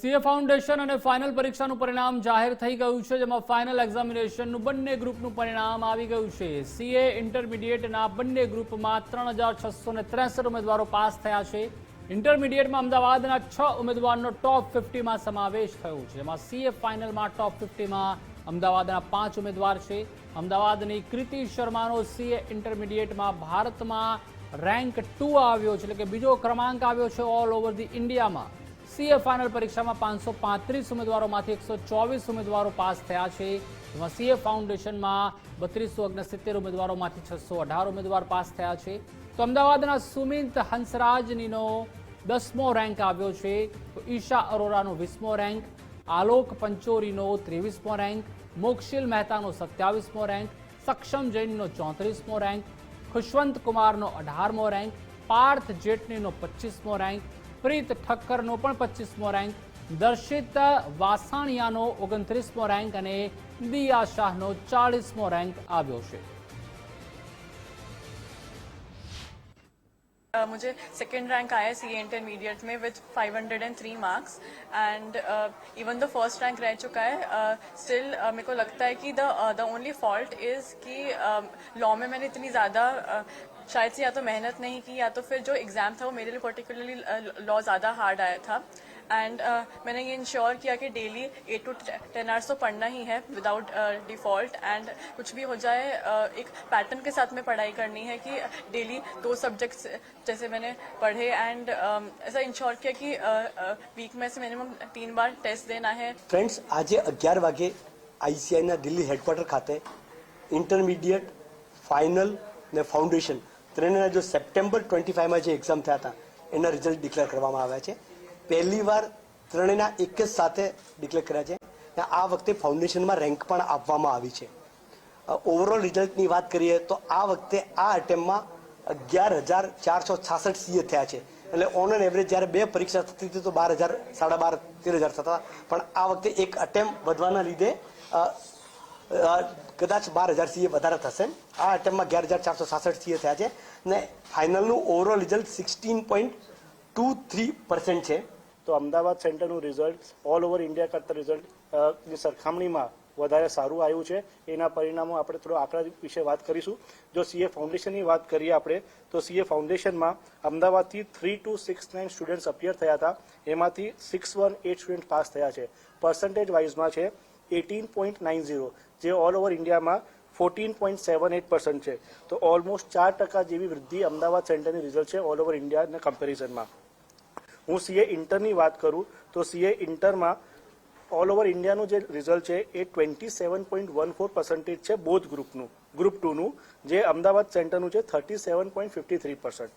CA foundation અને final પરીક્ષાનું પરિણામ જાહેર થઈ ગયું છે, જેમાં ફાઇનલ એક્ઝામિનેશનનું બંને ગ્રુપનું પરિણામ આવી ગયું છે. સીએ ઇન્ટરમીડિયેટના બંને ગ્રુપમાં ત્રણ હજાર છસો ને ત્રેસઠ ઉમેદવારો પાસ થયા છે. ઇન્ટરમીડિયેટમાં અમદાવાદના છ ઉમેદવારનો ટોપ ફિફ્ટીમાં સમાવેશ થયો છે. જેમાં સીએ ફાઇનલમાં ટોપ ફિફ્ટીમાં અમદાવાદના પાંચ ઉમેદવાર છે. અમદાવાદની કૃતિ શર્માનો સીએ ઇન્ટરમીડિયેટમાં ભારતમાં રેન્ક ટુ આવ્યો છે, એટલે કે બીજો ક્રમાંક આવ્યો છે ઓલ ઓવર ધી ઇન્ડિયામાં સીએ ફાઇનલ પરીક્ષામાં પાંચસો પાંત્રીસ ઉમેદવારોમાંથી એકસો ચોવીસ ઉમેદવારો પાસ થયા છે. જેમાં સીએ ફાઉન્ડેશનમાં બત્રીસો ઓગણસિત્તેર ઉમેદવારોમાંથી છસો અઢાર ઉમેદવાર પાસ થયા છે. તો અમદાવાદના સુમિત હંસરાજનીનો દસમો રેન્ક આવ્યો છે. ઈશા અરોરાનો વીસમો રેન્ક આલોક પંચોરીનો ત્રેવીસમો રેન્ક મોક્ષિલ મહેતાનો સત્યાવીસમો રેન્ક સક્ષમ જૈનનો ચોત્રીસમો રેન્ક ખુશવંત કુમારનો અઢારમો રેન્ક પાર્થ જેટનીનો પચીસમો રેન્ક પ્રીત ઠક્કરનો પણ પચીસમો રેન્ક દર્શિત વાસાણિયાનો ઓગણત્રીસમો રેન્ક અને દિયા શાહનો ચાળીસમો રેન્ક આવ્યો છે Uh, मुझे सेकेंड रैंक आया सी इंटरमीडिएट में with 503 marks and even the first rank रह चुका है स्टिल मेरे को लगता है कि the the only fault is कि लॉ में मैंने इतनी ज़्यादा uh, शायद से या तो मेहनत नहीं की या तो फिर जो एग्ज़ाम था वो मेरे लिए पर्टिकुलरली लॉ ज़्यादा हार्ड आया था एंड मैंने ये इंश्योर किया कि daily eight to ten hours तो पढ़ना ही है विदाउट डिफ़ॉल्ट एंड कुछ भी हो जाए uh, एक पैटर्न के साथ में पढ़ाई करनी है कि डेली दो सब्जेक्ट्स जैसे मैंने पढ़े एंड ऐसा इंश्योर किया कि वीक में से मिनिमम तीन बार टेस्ट देना है ફ્રેન્ડ્સ આજે અગિયાર વાગે આઈસીઆઈના દિલ્હી હેડક્વાર્ટર ખાતે ઇન્ટરમીડિયેટ ફાઇનલ ને ફાઉન્ડેશન ત્રણેના જો સપ્ટેમ્બર ટ્વેન્ટી ફાઈવમાં જે એક્ઝામ થયા હતા, એના રિઝલ્ટ ડિક્લેર કરવામાં આવ્યા છે. પહેલી વાર ત્રણેયના એક જ સાથે ડિક્લેર કર્યા છે. આ વખતે ફાઉન્ડેશનમાં રેન્ક પણ આપવામાં આવી છે. ઓવરઓલ રિઝલ્ટની વાત કરીએ તો આ વખતે આ અટેમ્પમાં અગિયાર હજાર ચારસો છાસઠ સીએ થયા છે. એટલે ઓન એન એવરેજ જ્યારે બે પરીક્ષા થતી હતી તો બાર હજાર, સાડા બાર, તેર હજાર થતા પણ આ વખતે એક અટેમ્પ વધવાના લીધે કદાચ બાર હજાર સીએ વધારે થશે. આ અટેમ્પમાં અગિયાર હજાર ચારસો સાસઠ સીએ થયા છે. ને ફાઇનલનું overall result sixteen point two three percent છે. તો અમદાવાદ સેન્ટરનું રિઝલ્ટ ઓલ ઓવર ઇન્ડિયા કરતા રિઝલ્ટની સરખામણીમાં વધારે સારું આવ્યું છે. એના પરિણામો આપણે થોડો આંકડા વિશે વાત કરીશું. જો સીએ ફાઉન્ડેશનની વાત કરીએ આપણે, તો સીએ ફાઉન્ડેશનમાં અમદાવાદથી three two six nine students appear થયા હતા. એમાંથી six one eight student pass થયા છે. પર્સન્ટેજ વાઇઝમાં છે એટીન પોઈન્ટ નાઇન ઝીરો જે ઓલ ઓવર ઇન્ડિયામાં fourteen point seven eight percent છે. તો ઓલમોસ્ટ ચાર ટકા જેવી વૃદ્ધિ અમદાવાદ સેન્ટરની રિઝલ્ટ છે ઓલ ઓવર ઇન્ડિયાના કમ્પેરિઝનમાં હું સીએ ઇન્ટરની વાત કરું, તો સીએ ઇન્ટરમાં ઓલ ઓવર ઇન્ડિયાનું જે રિઝલ્ટ છે એ twenty seven point one four percentage છે બોધ ગ્રુપનું ગ્રુપ ટુનું જે અમદાવાદ સેન્ટરનું છે thirty seven point fifty three percent